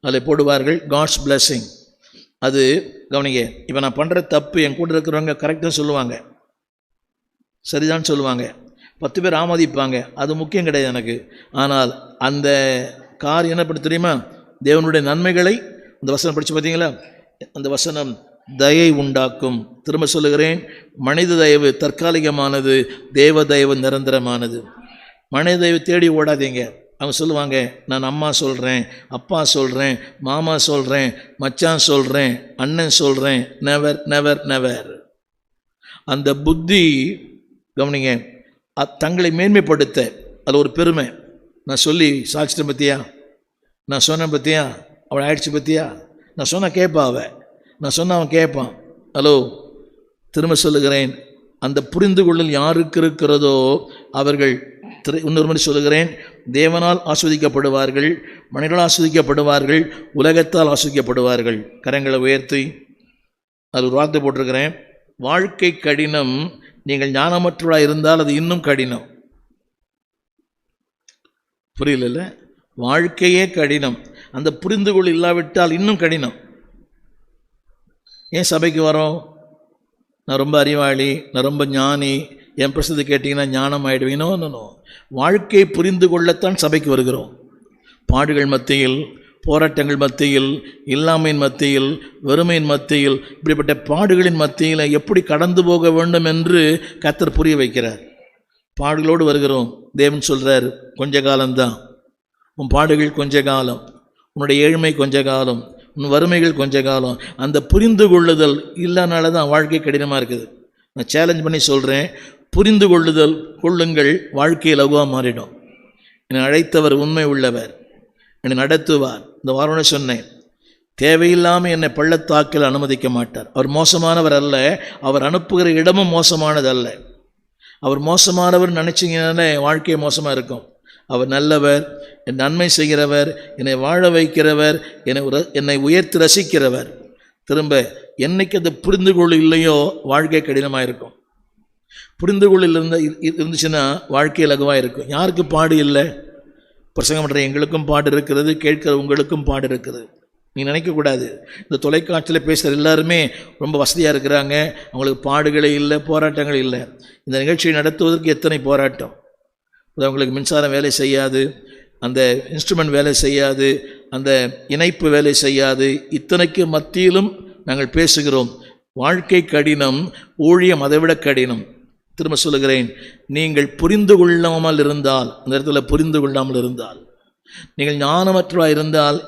அதில் போடுவார்கள் God's blessing அது கவனிங்க இப்போ நான் பண்ணுற தப்பு என் கூட இருக்கிறவங்க கரெக்டாக சொல்லுவாங்க. சரிதான் சொல்லுவாங்க. பத்து பேர் ஆமதிப்பாங்க. அது முக்கியம் கிடையாது எனக்கு. ஆனால் அந்த கார் என்ன பண்ண தெரியுமா? தேவனுடைய நன்மைகளை அந்த வசனம் படித்து பார்த்தீங்களா? அந்த வசனம் தயை உண்டாக்கும். திரும்ப சொல்லுகிறேன் மனித தயவு தற்காலிகமானது தேவ தயவு நிரந்தரமானது. மனித தயவு தேடி ஓடாதீங்க. அவங்க சொல்லுவாங்க நான் அம்மா சொல்கிறேன் அப்பா சொல்கிறேன் மாமா சொல்கிறேன் மச்சான் சொல்கிறேன் அண்ணன் சொல்கிறேன் நெவர் நெவர் நெவர் அந்த புத்தி கவனிங்க தங்களை மேன்மைப்படுத்த அது ஒரு பெருமை. நான் சொல்லி சாட்சிட்டேன் பற்றியா நான் சொன்னேன் பற்றியா அவள் ஆயிடுச்சு பற்றியா நான் சொன்ன கேட்பா அவள் நான் சொன்ன அவன் கேட்பான் ஹலோ திரும்ப சொல்லுகிறேன் அந்த புரிந்து கொள்ளல் யாருக்கு இருக்கிறதோ அவர்கள் திரு இன்னொரு மணி சொல்கிறேன் தேவனால் ஆஸ்வதிக்கப்படுவார்கள் மனிதனால் ஆஸ்வதிக்கப்படுவார்கள் உலகத்தால் ஆஸ்வதிக்கப்படுவார்கள். கரங்களை உயர்த்தி அது ஒரு வார்த்தை போட்டிருக்கிறேன். வாழ்க்கை கடினம் நீங்கள் ஞானமற்றவராக இருந்தால் அது இன்னும் கடினம். புரியல வாழ்க்கையே கடினம். அந்த புரிந்துகொள் இல்லாவிட்டால் இன்னும் கடினம். ஏன் சபைக்கு வரோம்? நான் ரொம்ப அறிவாளி நான் ரொம்ப ஞானி என் பிரசத்தை கேட்டிங்கன்னா ஞானம் ஆகிடுவீங்கன்னோ நோ வாழ்க்கை புரிந்து கொள்ளத்தான் சபைக்கு வருகிறோம். பாடுகள் மத்தியில் போராட்டங்கள் மத்தியில் இல்லாமையின் மத்தியில் வறுமையின் மத்தியில் இப்படிப்பட்ட பாடுகளின் மத்தியில் எப்படி கடந்து போக வேண்டும் என்று கத்தர் புரிய வைக்கிறார். பாடுகளோடு வருகிறோம். தேவன் சொல்கிறார் கொஞ்ச காலம்தான். உன் பாடுகள் கொஞ்ச காலம். உன்னுடைய ஏழ்மை கொஞ்ச காலம். உன் வறுமைகள் கொஞ்ச காலம். அந்த புரிந்து கொள்ளுதல் இல்லைனால தான் வாழ்க்கை கடினமாக இருக்குது. நான் சேலஞ்ச் பண்ணி சொல்கிறேன் புரிந்து கொள்ளுதல் கொள்ளுங்கள் வாழ்க்கை லகுவாக மாறிடும். என்னை அழைத்தவர் உண்மை உள்ளவர். என்னை நடத்துவார். இந்த வாரம் சொன்னேன். தேவையில்லாமல் என்னை பள்ளத்தாக்கில் அனுமதிக்க மாட்டார். அவர் மோசமானவர் அல்ல. அவர் அனுப்புகிற இடமும் மோசமானது அல்ல. அவர் மோசமானவர் நினச்சிங்கனாலே வாழ்க்கை மோசமாக இருக்கும். அவர் நல்லவர் என் நன்மை செய்கிறவர் என்னை வாழ வைக்கிறவர் என்னை என்னை உயர்த்தி ரசிக்கிறவர். திரும்ப என்னைக்கு அது புரிந்து கொள்ள இல்லையோ வாழ்க்கை கடினமாக இருக்கும் புரிந்து கொள்ள இருந்த இருந்துச்சுன்னா வாழ்க்கை லகுவாக இருக்கும். யாருக்கு பாடு இல்லை? பிரசங்கம் பண்ணுற எங்களுக்கும் பாடு இருக்கிறது கேட்கிற உங்களுக்கும் பாடு இருக்கிறது. நீ நினைக்கக்கூடாது இந்த தொலைக்காட்சியில் பேசுகிற எல்லாருமே ரொம்ப வசதியாக இருக்கிறாங்க. அவங்களுக்கு பாடுகளே இல்லை போராட்டங்கள் இல்லை. இந்த நிகழ்ச்சியை நடத்துவதற்கு எத்தனை போராட்டம்? அவங்களுக்கு மின்சாரம் வேலை செய்யாது அந்த இன்ஸ்ட்ருமெண்ட் வேலை செய்யாது அந்த இணைப்பு வேலை செய்யாது. இத்தனைக்கு மத்தியிலும் நாங்கள் பேசுகிறோம். வாழ்க்கை கடினம் ஊழியம் அதைவிட கடினம். திரும்ப சொல்லுகிறேன் நீங்கள் புரிந்து கொள்ளாமல் இருந்தால் அந்த இடத்துல புரிந்து கொள்ளாமல் இருந்தால் நீங்கள் ஞானமற்றவாய் இருந்தால்